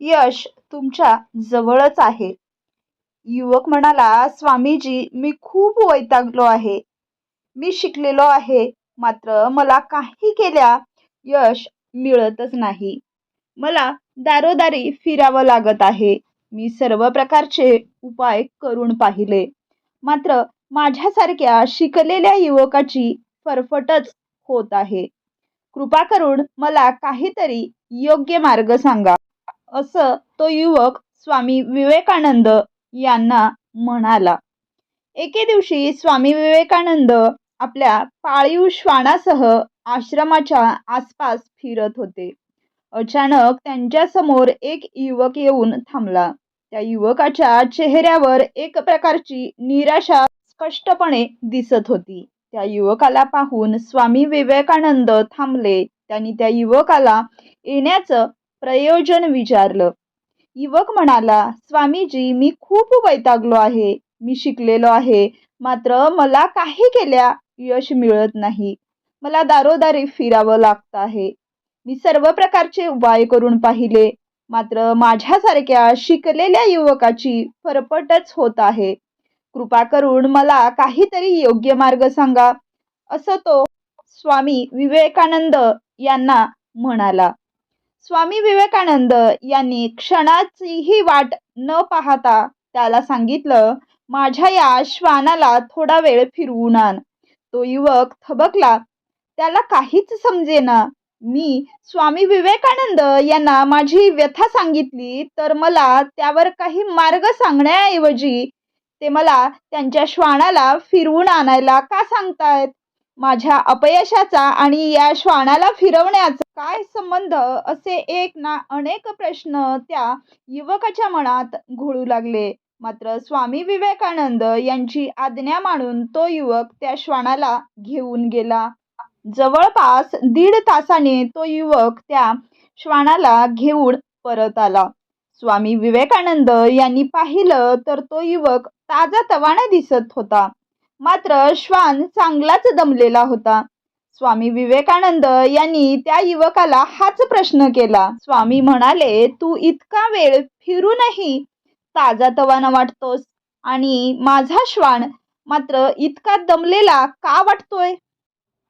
यश तुमच्या जवळच आहे. युवक म्हणाला स्वामीजी मी खूप वैतागलो आहे. मी शिकलेलो आहे. मात्र मला काही केल्या यश मिळतच नाही. मला दारोदारी फिरावं लागत आहे. मी सर्व प्रकारचे उपाय करून पाहिले. मात्र माझ्यासारख्या शिकलेल्या युवकाची फरफटच होत आहे. कृपा करून मला काहीतरी योग्य मार्ग सांगा. असं तो युवक स्वामी विवेकानंद यांना म्हणाला. एके दिवशी स्वामी विवेकानंद आपल्या पाळीव श्वानासह आश्रमाच्या आसपास फिरत होते. अचानक त्यांच्यासमोर एक युवक येऊन थांबला. त्या युवकाच्या चेहऱ्यावर एक प्रकारची निराशा स्पष्टपणे दिसत होती. त्या युवकाला पाहून स्वामी विवेकानंद थांबले. त्यांनी त्या युवकाला येण्याचं प्रयोजन विचारलं. युवक म्हणाला स्वामीजी मी खूप वैतागलो आहे. मी शिकलेलो आहे. मात्र मला काही केल्या यश मिळत नाही. मला दारोदारी फिरावं लागतं आहे. मी सर्व प्रकारचे उपाय करून पाहिले. मात्र माझ्यासारख्या शिकलेल्या युवकाची फरफटच होत आहे. कृपा करून मला काहीतरी योग्य मार्ग सांगा. असं तो स्वामी विवेकानंद यांना म्हणाला. स्वामी विवेकानंद यांनी क्षणाचीही वाट न पाहता त्याला सांगितलं माझ्या या श्वानाला थोडा वेळ फिरवून आण. तो युवक थबकला. त्याला काहीच समजेना. मी स्वामी विवेकानंद यांना माझी व्यथा सांगितली तर मला त्यावर काही मार्ग सांगण्याऐवजी ते मला त्यांच्या श्वानाला फिरवून आणायला का सांगतायत? माझ्या अपयशाचा आणि या श्वानाला फिरवण्याचा काय संबंध असे एक ना अनेक प्रश्न त्या युवकाच्या मनात घोळू लागले. मात्र स्वामी विवेकानंद यांची आज्ञा मानून तो युवक त्या श्वानाला घेऊन गेला. जवळपास दीड तासाने तो युवक त्या श्वानाला घेऊन परत आला. स्वामी विवेकानंद यांनी पाहिलं तर तो युवक ताजा तवाना दिसत होता. मात्र श्वान चांगलाच दमलेला होता. स्वामी विवेकानंद यांनी त्या युवकाला हाच प्रश्न केला. स्वामी म्हणाले तू इतका वेळ फिरूनही ताजा तवाना वाटतोस आणि माझा श्वान मात्र इतका दमलेला का वाटतोय?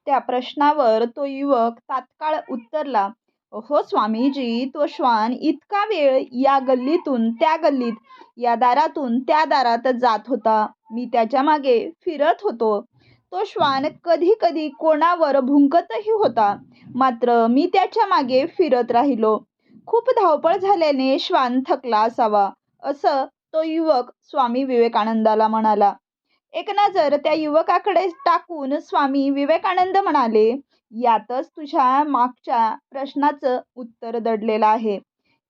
त्या प्रश्नावर तो युवक तात्काळ उत्तरला हो स्वामीजी तो श्वान इतका वेळ या गल्लीतून त्या गल्लीत या दारातून त्या दारात जात होता. मी त्याच्यामागे फिरत होतो. तो श्वान कधी कधी कोणावर भुंकतही होता. मात्र मी त्याच्यामागे फिरत राहिलो. खूप धावपळ झाल्याने श्वान थकला असावा असं तो युवक स्वामी विवेकानंदाला म्हणाला. एक नजर त्या युवकाकडे टाकून स्वामी विवेकानंद म्हणाले यातच तुझ्या मागच्या प्रश्नाचं उत्तर दडलेलं आहे.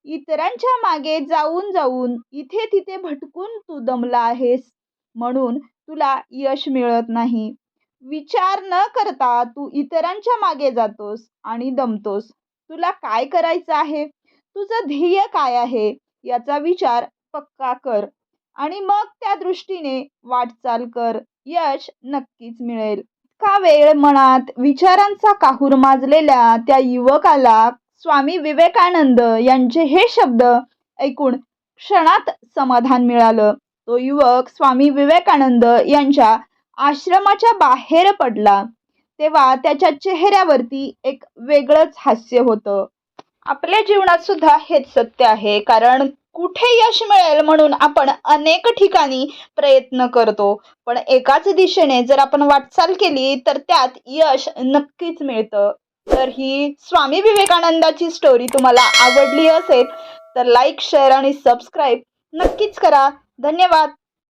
इतरांच्या मागे जाऊन जाऊन इथे तिथे भटकून तू दमला आहेस म्हणून तुला यश मिळत नाही. विचार न करता तू इतरांच्या मागे जातोस आणि दमतोस. तुला काय करायचं आहे? तुझं ध्येय काय आहे? याचा विचार पक्का कर आणि मग त्या दृष्टीने वाटचाल कर. यश नक्कीच मिळेल. इतका वेळ मनात विचारांचा काहूर माजलेल्या त्या युवकाला स्वामी विवेकानंद यांचे हे शब्द ऐकून क्षणात समाधान मिळालं. तो युवक स्वामी विवेकानंद यांच्या आश्रमाच्या बाहेर पडला. तेव्हा त्याच्या चेहऱ्यावरती एक वेगळंच हास्य होतं. आपल्या जीवनात सुद्धा हेच सत्य आहे कारण कुठे यश मिळेल म्हणून आपण अनेक ठिकाणी प्रयत्न करतो पण एकाच दिशेने जर आपण वाटचाल केली तर त्यात यश नक्कीच मिळतं. तर ही स्वामी विवेकानंदाची स्टोरी तुम्हाला आवडली असेल तर लाईक शेअर आणि सबस्क्राईब नक्कीच करा. धन्यवाद.